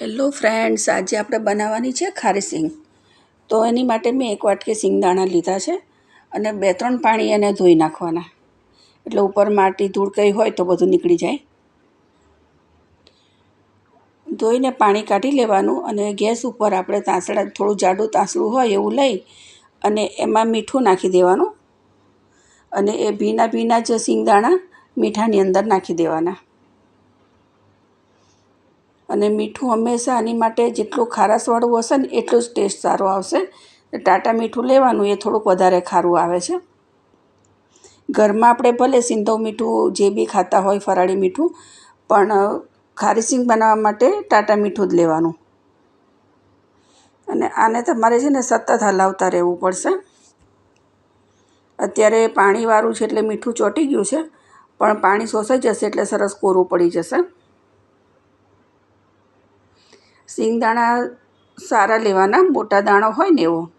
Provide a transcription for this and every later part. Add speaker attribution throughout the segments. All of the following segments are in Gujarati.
Speaker 1: હેલો ફ્રેન્ડ્સ આજે આપણે બનાવવાની છે ખારી સિંગ. તો એની માટે મેં એક વાટકી સિંગદાણા લીધા છે અને બે ત્રણ પાણી એને ધોઈ નાખવાના. એટલે ઉપર માટી ધૂળ કંઈ હોય તો બધું નીકળી જાય. ધોઈને પાણી કાઢી લેવાનું અને ગેસ ઉપર આપણે તાંસળા, થોડું જાડું તાંસળું હોય એવું લઈ અને એમાં મીઠું નાખી દેવાનું અને એ ભીના ભીના જ સિંગદાણા મીઠાની અંદર નાખી દેવાના. અને મીઠું હંમેશા આની માટે જેટલું ખારાશવાળું હશે ને એટલું જ ટેસ્ટ સારો આવશે. ટાટા મીઠું લેવાનું એ થોડુંક વધારે ખારું આવે છે. ઘરમાં આપણે ભલે સિંધો મીઠું જે બી ખાતા હોય ફરાળી મીઠું, પણ ખારી સિંગ બનાવવા માટે ટાટા મીઠું જ લેવાનું. અને આને તમારે છે ને સતત હલાવતા રહેવું પડશે. અત્યારે પાણીવાળું છે એટલે મીઠું ચોંટી ગયું છે, પણ પાણી શોષાઈ જશે એટલે સરસ કોરું પડી જશે. સિંગદાણા સારા લેવાના, મોટા દાણો હોય ને એવો.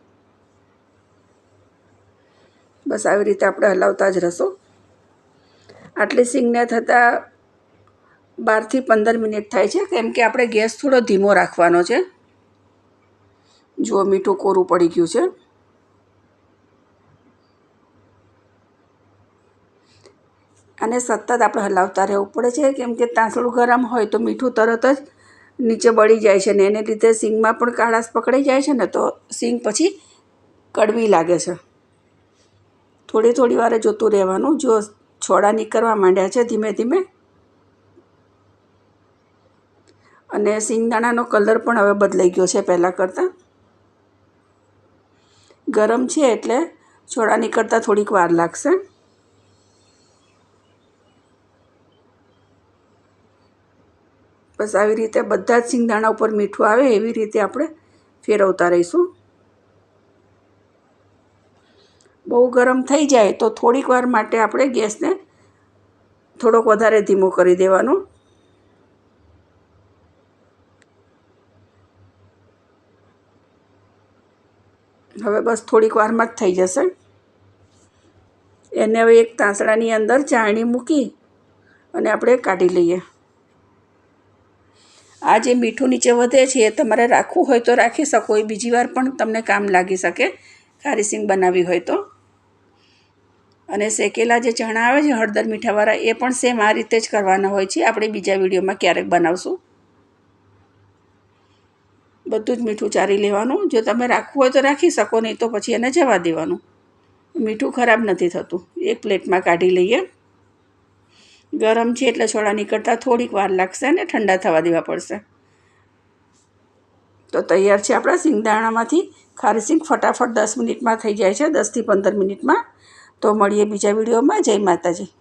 Speaker 1: બસ આવી રીતે આપણે હલાવતા જ રહેશો આટલી સિંગને થતાં બારથી પંદર મિનિટ થાય છે, કેમ કે આપણે ગેસ થોડો ધીમો રાખવાનો છે. જુઓ મીઠું કોરું પડી ગયું છે. અને સતત આપણે હલાવતા રહેવું પડે છે, કેમ કે તાંસળું ગરમ હોય તો મીઠું તરત જ નીચે બળી જાય છે ને એને લીધે સિંગમાં પણ કાળાશ પકડાઈ જાય છે ને તો સિંગ પછી કડવી લાગે છે. થોડી થોડી વારે જોતું રહેવાનું. જો છોડા નીકળવા માંડ્યા છે ધીમે ધીમે. અને સિંગદાણાનો કલર પણ હવે બદલાઈ ગયો છે પહેલાં કરતાં. ગરમ છે એટલે છોડા નીકળતા થોડીક વાર લાગશે. બસ આવી રીતે બધા જ સિંગદાણા ઉપર મીઠું આવે એવી રીતે આપણે ફેરવતા રહીશું. બહુ ગરમ થઈ જાય તો થોડીક વાર માટે આપણે ગેસને થોડોક વધારે ધીમો કરી દેવાનો. હવે બસ થોડીક વારમાં જ થઈ જશે. એને હવે એક તાંસડાની અંદર ચાળણી મૂકી અને આપણે કાઢી લઈએ. આ જે મીઠું નીચે વધે છે એ તમારે રાખવું હોય તો રાખી શકો. એ બીજી વાર પણ તમને કામ લાગી શકે. ખારી સિંગ બનાવવી હોય તો. અને શેકેલા જે ચણા આવે છે, હળદર મીઠાવાળા, એ પણ સેમ આ રીતે જ કરવાના હોય છે. આપણે બીજા વિડીયોમાં ક્યારેક બનાવશું. બધું જ મીઠું ચારી લેવાનું. જો તમે રાખવું હોય તો રાખી શકો, નહીં તો પછી એને જવા દેવાનું. મીઠું ખરાબ નથી થતું. એક પ્લેટમાં કાઢી લઈએ. ગરમ છે એટલે છોડા નીકળતા થોડીક વાર લાગશે અને ઠંડા થવા દેવા પડશે. તો તૈયાર છે આપણા સિંગદાણામાંથી. ખારી સિંગ ફટાફટ દસ મિનિટમાં થઈ જાય છે, દસથી પંદર મિનિટમાં. તો મળીએ બીજા વિડીયોમાં. જય માતાજી.